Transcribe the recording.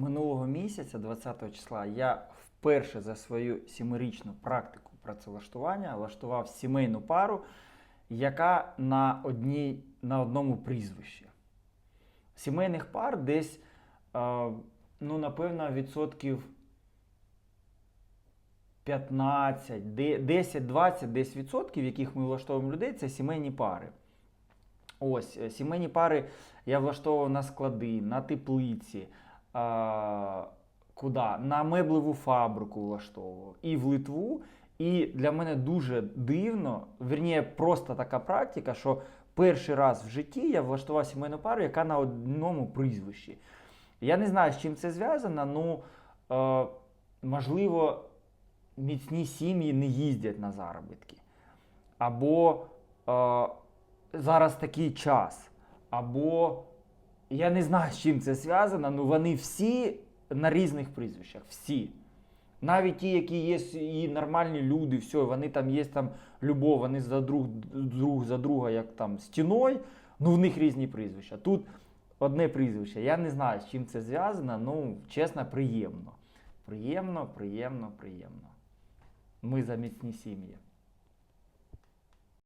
минулого місяця, 20 числа, я вперше за свою сімирічну практику працевлаштування влаштував сімейну пару, яка на, одній, на одному прізвищі. Сімейних пар десь, е, ну, напевно, відсотків 15, 10-20 десь відсотків, яких ми влаштовуємо людей, це сімейні пари. Ось, е, сімейні пари я влаштовував на склади, на теплиці, а, куди? На меблеву фабрику влаштовував. І в Литву. І для мене дуже дивно, вірніше, просто така практика, що перший раз в житті я влаштував сімейну пару, яка на одному прізвищі. Я не знаю, з чим це зв'язано, ну е, можливо, міцні сім'ї не їздять на заробітки. Або е, зараз такий час. Або я не знаю, з чим це зв'язано, але вони всі на різних прізвищах. Всі. Навіть ті, які є і нормальні люди, все, вони там є там любов, вони за друг, друг за друга, як там стіною, ну в них різні прізвища. Тут одне прізвище. Я не знаю, з чим це зв'язано, ну, чесно, приємно. Приємно, приємно, приємно. Ми за міцні сім'ї.